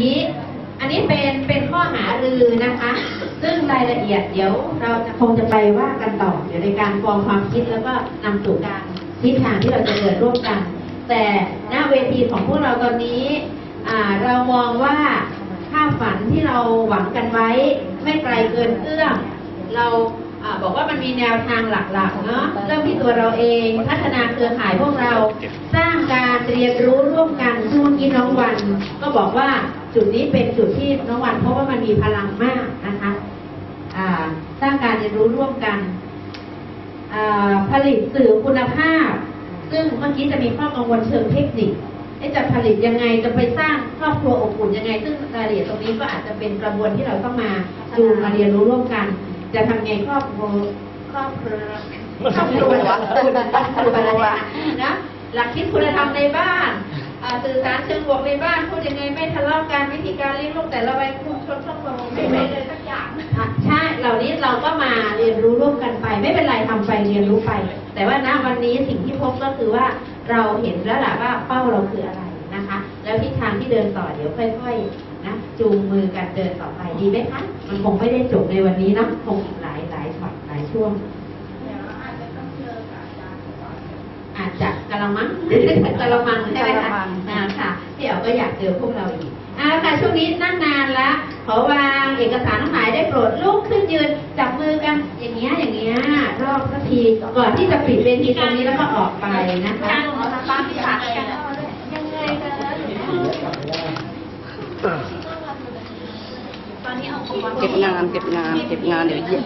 นี้ อันนี้เป็นเป็นข้อหารือนะคะ ซึ่งรายละเอียดเดี๋ยวเราจะคงจะไปว่ากันต่อเดี๋ยวในการฟองความคิดแล้วก็นำสู่การทิศทางที่เราจะเดินร่วมกัน แต่หน้าเวทีของพวกเราตอนนี้เรามองว่าภาพฝันที่เราหวังกันไว้ ไม่ไกลเกินเอื้อมเรา บอกว่ามันมีแนวทางหลักๆเนาะเริ่มที่ตัวเราเอง พัฒนาเครือข่ายพวกเรา สร้างการเรียนรู้ร่วมกันช่วงนี้น้องวัน ก็บอกว่าจุดนี้เป็นจุดที่น้องวันเพราะว่ามันมีพลังมากนะคะสร้างการเรียนรู้ร่วมกันผลิตสื่อคุณภาพ ซึ่งเมื่อกี้จะมีข้อกังวลเชิงเทคนิคจะผลิตยังไงจะไปสร้างครอบครัวอบอุ่นยังไง ซึ่งรายละเอียดตรงนี้ก็อาจจะเป็นกระบวนที่เราต้องมาดูมาเรียนรู้ร่วมกัน จะทำไงครอบครัวครอบครัวครอบครัวนครอบครัวนะหลักคิดคุณธรรมในบ้านสื่อสารเชิงบวกในบ้านพูดยังไงไม่ทะเลาะกันวิธีการเลี้ยงลูกแต่ละวัยคุณชนครอบครัวไม่ไม่เลยสักอย่างใช่เหล่านี้เราก็มาเรียนรู้ร่วมกันไป ไม่เป็นไรทำไปเรียนรู้ไป แต่ว่าณวันนี้สิ่งที่พบก็คือว่าเราเห็นแล้วแหละว่าเป้าเราคืออะไรนะคะ แล้วทิศทางที่เดินต่อเดี๋ยวค่อย ๆนะ จูงมือกันเดินต่อไปดีไหมคะ มันคงไม่ได้จบในวันนี้เนาะคงอีกหลายหลายช็อตหลายช่วงอาจจะกะละมังกะละมังใช่ไหมคะอ่าค่ะพี่เอ๋ก็อยากเจอพวกเราอีกอ่าค่ะช่วงนี้นั่งนานแล้วขอวางเอกสารทั้งหลายได้โปรดลุกขึ้นยืนจับมือกันอย่างเงี้ยอย่างเงี้ยรอบสักทีก่อนที่จะปิดเวทีตรงนี้แล้วก็ออกไปนะคะป้าพี่ผักกันยังไงคะ ตอนนี้ เอาเก็บงานเก็บงานเก็บงานเดี๋ยวเหยียบ